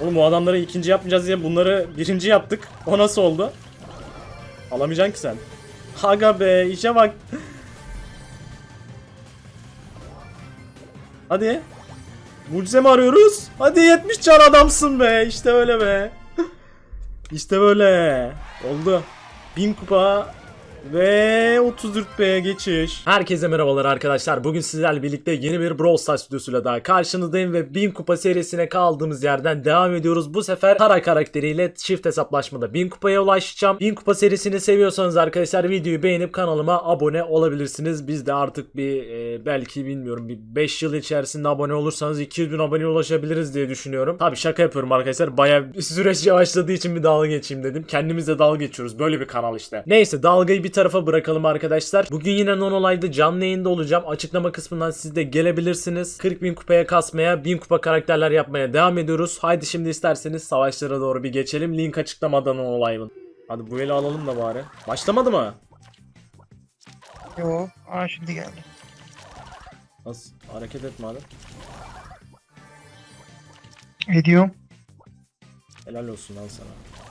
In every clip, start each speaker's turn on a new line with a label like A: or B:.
A: Oğlum bu adamları ikinci yapmayacağız diye bunları birinci yaptık. O nasıl oldu? Alamayacaksın ki sen. Haga be işe bak. Hadi. Mucize mi arıyoruz? Hadi 70 can adamsın be. İşte öyle be. işte böyle. Oldu. 1000 kupa ve 30 rütbeye geçiş. Herkese merhabalar arkadaşlar. Bugün sizlerle birlikte yeni bir Brawl Stars videosuyla daha karşınızdayım ve 1000 kupa serisine kaldığımız yerden devam ediyoruz. Bu sefer Tara karakteriyle çift hesaplaşmada 1000 kupaya ulaşacağım. 1000 kupa serisini seviyorsanız arkadaşlar videoyu beğenip kanalıma abone olabilirsiniz. Biz de artık bir e, belki bilmiyorum bir 5 yıl içerisinde abone olursanız 200 bin aboneye ulaşabiliriz diye düşünüyorum. Tabi şaka yapıyorum arkadaşlar. Baya süreç yavaşladığı için bir dalga geçeyim dedim. Kendimizle dalga geçiyoruz. Böyle bir kanal işte. Neyse dalgayı bir tarafa bırakalım arkadaşlar. Bugün yine non olayda canlı yayında olacağım. Açıklama kısmından siz de gelebilirsiniz. 40 bin kupaya kasmaya, 1000 kupa karakterler yapmaya devam ediyoruz. Haydi şimdi isterseniz savaşlara doğru bir geçelim. Link açıklamada non olayın. Hadi bu eli alalım da bari. Başlamadı mı?
B: Yo. Aa şimdi geldi.
A: Nasıl? Hareket etme hadi.
B: Ediyorum.
A: Helal olsun lan sana.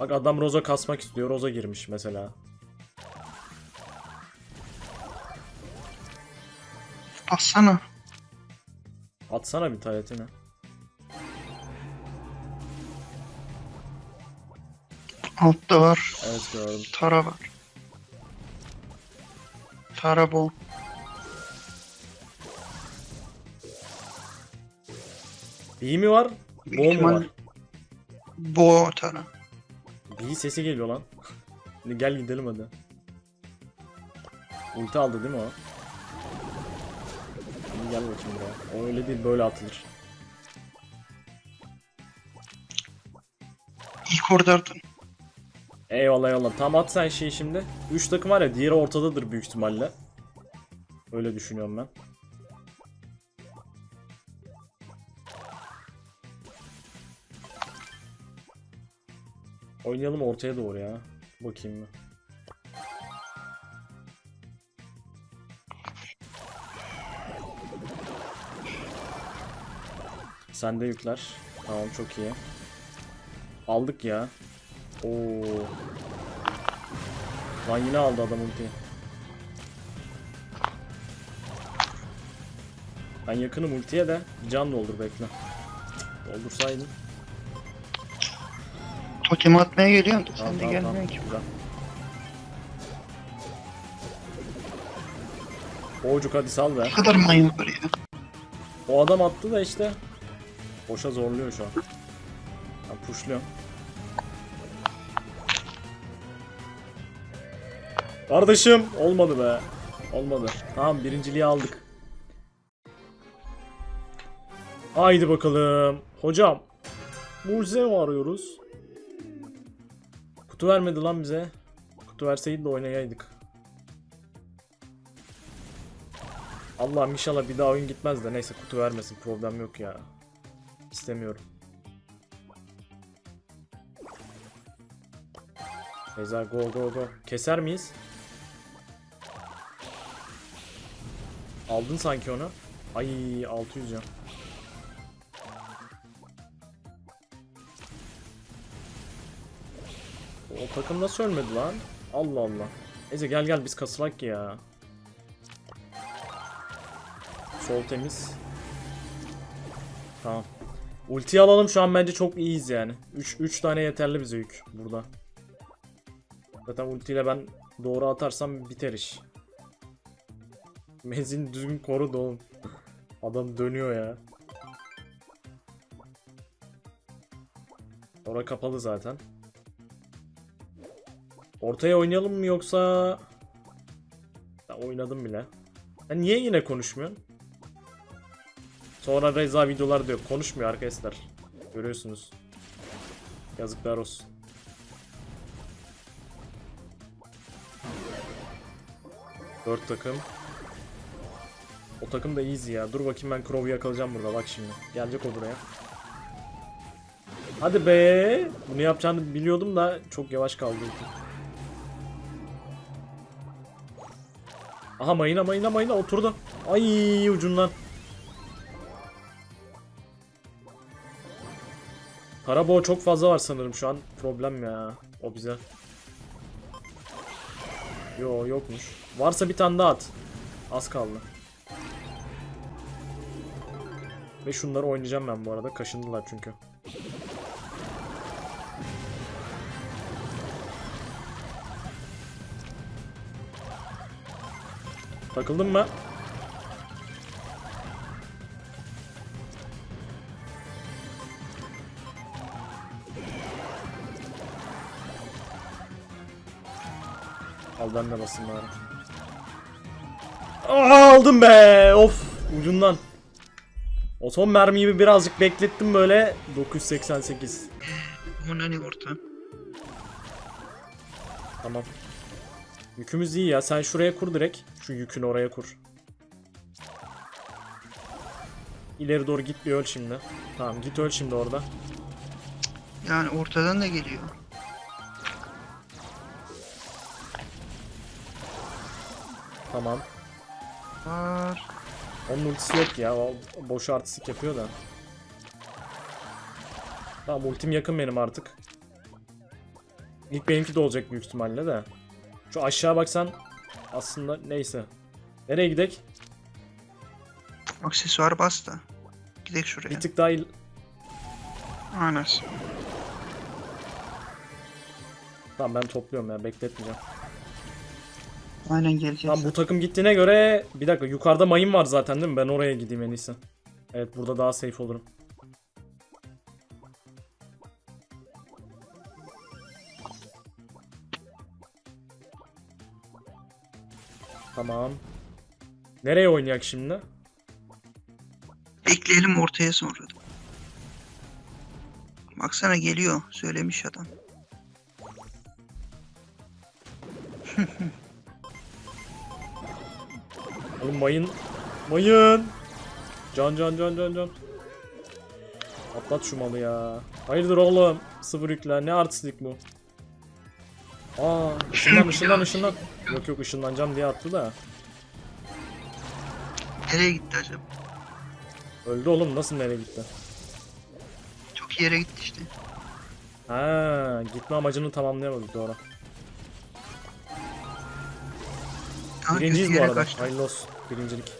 A: Bak adam Roza kasmak istiyor. Roza girmiş mesela.
B: Bassana.
A: Atsana bir taretini.
B: Altta var.
A: Evet gördüm.
B: Tara var. Tara bu.
A: B mi var? Bol mu var?
B: Bu Tara.
A: B sesi geliyor lan. Gel gidelim hadi. Ulti aldı değil mi o? Şimdi gel bakayım buraya. O öyle değil böyle atılır.
B: İlk oradardın.
A: Eyvallah eyvallah. Tam at sen şeyi şimdi. 3 takım var ya diğeri ortadadır büyük ihtimalle. Öyle düşünüyorum ben. Oynayalım ortaya doğru ya. Bakayım mı? Sende yükler. Tamam çok iyi. Aldık ya. Oo. Lan yine aldı adam ultiyi. Ben yakınım ultiye de can doldur bekle. Doldursaydın.
B: Totemi atmaya geliyorsun da sen de
A: tamam, tamam.
B: gelmiyorsun ki.
A: Güzel. Boğucuk hadi sal be.
B: Ne kadar manyak var ya.
A: O adam attı da işte. Boşa zorluyor şu an. Ben pushluyorum. Kardeşim olmadı be. Olmadı. Tamam birinciliği aldık. Haydi bakalım. Hocam. Mucize mi arıyoruz? Kutu vermedi lan bize. Kutu verseydi de oynayaydık. Allah'ım inşallah bir daha oyun gitmez de neyse kutu vermesin problem yok ya. İstemiyorum. Beyza go go go. Keser miyiz? Aldın sanki onu. Ay 600 can. O takım nasıl ölmedi lan? Allah Allah. Neyse gel gel biz kasılak ya. Sol temiz. Tamam. Ulti alalım şu an bence çok iyiyiz yani. 3 3 tane yeterli bize yük burada. Zaten ultiyle ben doğru atarsam biter iş. Menzil düzgün koru da oğlum. Adam dönüyor ya. Ora kapalı zaten. Ortaya oynayalım mı yoksa... Ya oynadım bile. Sen niye yine konuşmuyorsun? Sonra Reza videolar diyor. Konuşmuyor arkadaşlar. Görüyorsunuz. Yazıklar olsun. Dört takım. O takım da easy ya. Dur bakayım ben Crow'u yakalayacağım burada. Bak şimdi. Gelecek o buraya. Hadi be. Bunu yapacağını biliyordum da çok yavaş kaldı. Aha mayına mayına mayına oturdu. Ay ucundan. Karaboğa çok fazla var sanırım şu an. Problem ya. O bize. Yo yokmuş. Varsa bir tane daha at. Az kaldı. Ve şunları oynayacağım ben bu arada. Kaşındılar çünkü. Takıldın mı? Al ben de basayım bari. Aa, aldım be. Of ucundan. O son mermiyi bir birazcık beklettim böyle. 988.
B: Bu ne orta?
A: Tamam. Yükümüz iyi ya. Sen şuraya kur direkt. Şu yükünü oraya kur. İleri doğru git bir öl şimdi. Tamam git öl şimdi orada.
B: Yani ortadan da geliyor.
A: Tamam.
B: Var.
A: Onun ultisi yok ya. O boş artistik yapıyor da. Tamam ultim yakın benim artık. İlk benimki de olacak büyük ihtimalle de. Şu aşağı baksan aslında neyse. Nereye gidek?
B: Aksesuar bas da. Gidelim şuraya.
A: Bir tık daha il-
B: Anas.
A: Tamam ben topluyorum ya bekletmeyeceğim.
B: Aynen geleceğiz.
A: Tamam bu takım gittiğine göre bir dakika yukarıda mayın var zaten değil mi? Ben oraya gideyim en iyisi. Evet burada daha safe olurum. Tamam. Nereye oynayak şimdi?
B: Bekleyelim ortaya sonra. Baksana geliyor. Söylemiş adam.
A: Oğlum mayın. Mayın. Can can can can can. Atlat şu malı ya. Hayırdır oğlum? Sıfır yükler. Ne artistlik bu? Aa, ışınlan ışınlan ışınlan. Yok yok ışınlanacağım diye attı da.
B: Nereye gitti acaba?
A: Öldü oğlum nasıl nereye gitti?
B: Çok iyi yere gitti işte.
A: Ha, gitme amacını tamamlayamadık doğru.
B: Daha
A: Birinciyiz bu arada.
B: kaçtı.
A: Hayırlı olsun. Birincilik.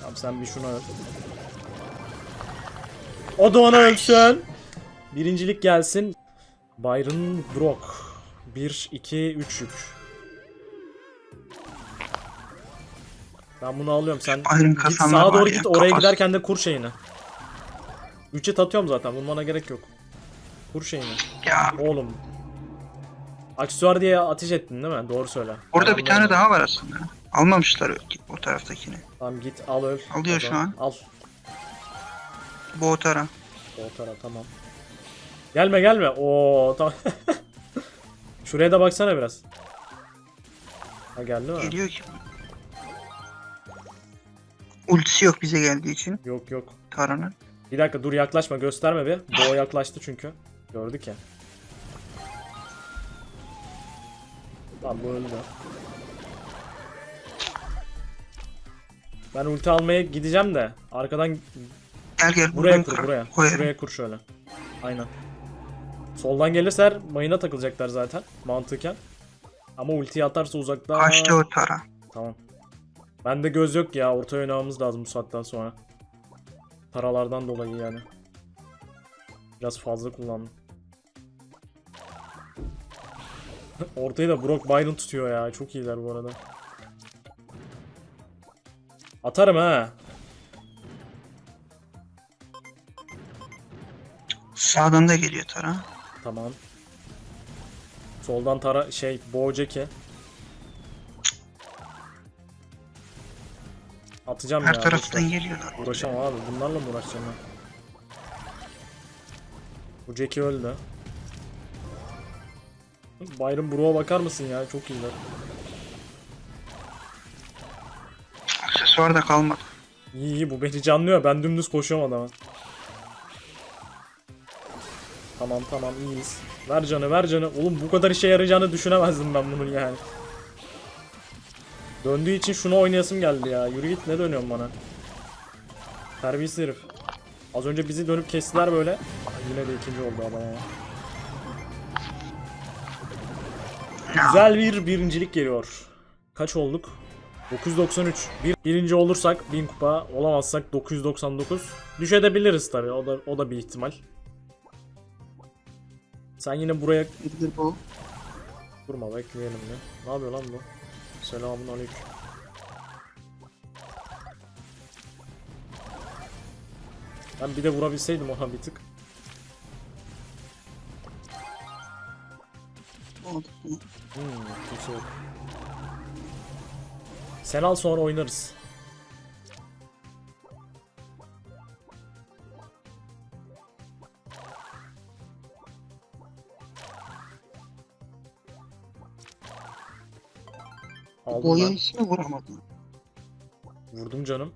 A: Tamam sen bir şunu öl. O da ona ölsün. Birincilik gelsin. Byron Brock. 1, 2, 3 yük. Ben bunu alıyorum. Sen
B: Byron
A: git sağa doğru
B: ya,
A: git. Oraya
B: kafası.
A: giderken de kur şeyini. 3'e atıyorum zaten. Vurmana gerek yok. Kur şeyini.
B: Ya
A: Oğlum. Aksesuar diye ateş ettin değil mi? Doğru söyle.
B: orada
A: Ben
B: bir tane daha var aslında. Almamışlar o- taraftakini.
A: Tamam git al öl.
B: Alıyor şu an.
A: Al.
B: Bu o tara.
A: O tara tamam. Gelme gelme. Oo tamam. Şuraya da baksana biraz. Ha geldi mi?
B: Geliyor ki. Ultisi yok bize geldiği için.
A: Yok yok.
B: Tara'nın.
A: Bir dakika dur yaklaşma gösterme bir. Boğa yaklaştı çünkü. Gördük ya. Tamam bu öldü. Ben ulti almaya gideceğim de arkadan
B: Gel gel
A: buraya
B: buradan
A: kur
B: kır.
A: buraya.
B: Koyarım.
A: Şuraya kur şöyle. Aynen. Soldan gelirler mayına takılacaklar zaten mantıken. Ama ultiyi atarsa uzakta.
B: Kaçtı o tara.
A: Tamam. Bende göz yok ya. Orta oynamamız lazım bu saatten sonra. Paralardan dolayı yani. Biraz fazla kullandım. Ortayı da Brock Byron tutuyor ya. Çok iyiler bu arada. Atarım ha.
B: Sağdan da geliyor tara.
A: Tamam. Soldan tara şey Boğceki. Atacağım
B: Her
A: ya.
B: taraftan
A: boş ver.
B: geliyorlar.
A: Uğraşamam abi. Bunlarla mı uğraşacağım ben? Bu Jackie öldü. Byron Brook'a bakar mısın ya? Çok iyiler.
B: Aksesuar da kalmadı.
A: İyi iyi bu beni canlıyor. Ben dümdüz koşuyorum adama. Tamam tamam iyiyiz. Ver canı ver canı. Oğlum bu kadar işe yarayacağını düşünemezdim ben bunun yani. Döndüğü için şunu oynayasım geldi ya. Yürü git ne dönüyorsun bana? Terbiyesiz herif. Az önce bizi dönüp kestiler böyle. Yine de ikinci oldu adam ama. Güzel bir birincilik geliyor. Kaç olduk? 993. Bir, birinci olursak 1000 kupa, olamazsak 999. Düşebiliriz tabii. O da o da bir ihtimal. Sen yine buraya. Durma bekleyelim ya. Ne yapıyor lan bu? Selamun aleyküm. Ben bir de vurabilseydim ona bir tık. Hmm, kimse yok. Sen al sonra oynarız. Aldım
B: Boya
A: ben.
B: hiç mi vuramadın?
A: Vurdum canım.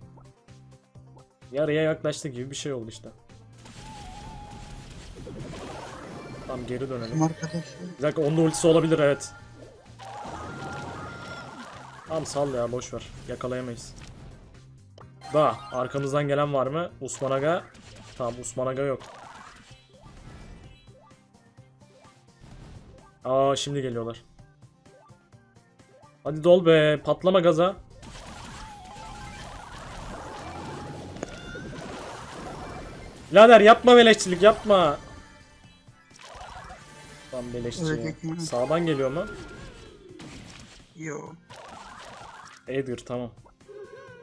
A: Yarıya yaklaştı gibi bir şey oldu işte. Tamam geri dönelim.
B: Bizim arkadaşı.
A: Bir dakika onda ultisi olabilir evet. Tamam sal ya boş ver. Yakalayamayız. Da arkamızdan gelen var mı? Osman Aga. Tamam Osman Aga yok. Aa şimdi geliyorlar. Hadi dol be patlama gaza. Birader yapma beleşçilik yapma. Tam beleşçi. Sağdan geliyor mu?
B: Yo.
A: Edgar tamam.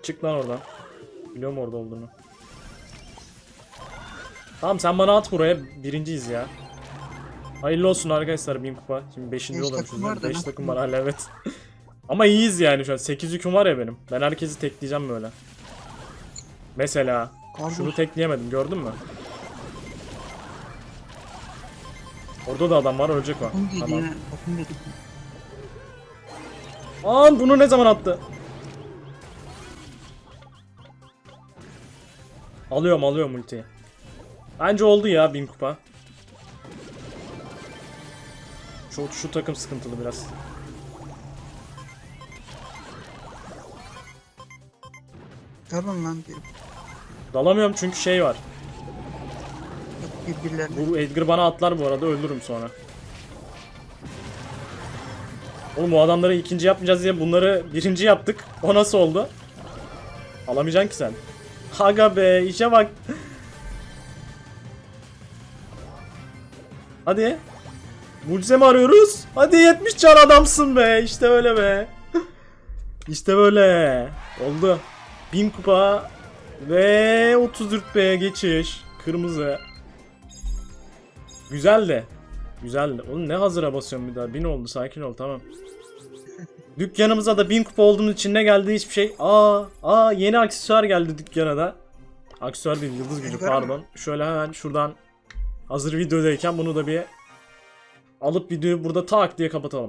A: Çık lan oradan. Biliyorum orada olduğunu. Tamam sen bana at buraya. Birinciyiz ya. Hayırlı olsun arkadaşlar 1000 kupa. Şimdi 5.
B: Beş
A: oluyormuşuz.
B: takım var da
A: 5
B: nasıl
A: takım var hala evet. Ama iyiyiz yani şu an. 8 yüküm var ya benim. Ben herkesi tekleyeceğim böyle. Mesela.
B: Kardeş.
A: Şunu tekleyemedim gördün mü? Orada da adam var ölecek
B: değil
A: Tamam. Aa bunu ne zaman attı? Alıyorum alıyorum ultiyi. Bence oldu ya 1000 kupa. Şu, şu takım sıkıntılı biraz.
B: Dalın lan bir.
A: Dalamıyorum çünkü şey var.
B: Yok birbirlerine.
A: Bu Edgar bana atlar bu arada öldürürüm sonra. Oğlum bu adamları ikinci yapmayacağız diye bunları birinci yaptık. O nasıl oldu? Alamayacaksın ki sen. Haga be işe bak. Hadi. Mucize mi arıyoruz? Hadi 70 can adamsın be. İşte böyle be. İşte böyle. Oldu. 1000 kupa ve 30 rütbeye geçiş. Kırmızı. Güzel de. Güzel de. Oğlum ne hazıra basıyorum bir daha. 1000 oldu sakin ol tamam. Dükkanımıza da 1000 kupa olduğumuz için ne geldi hiçbir şey. Aa, aa yeni aksesuar geldi dükkana da. Aksesuar değil yıldız gücü pardon. Şöyle hemen şuradan hazır videodayken bunu da bir alıp videoyu burada tak diye kapatalım.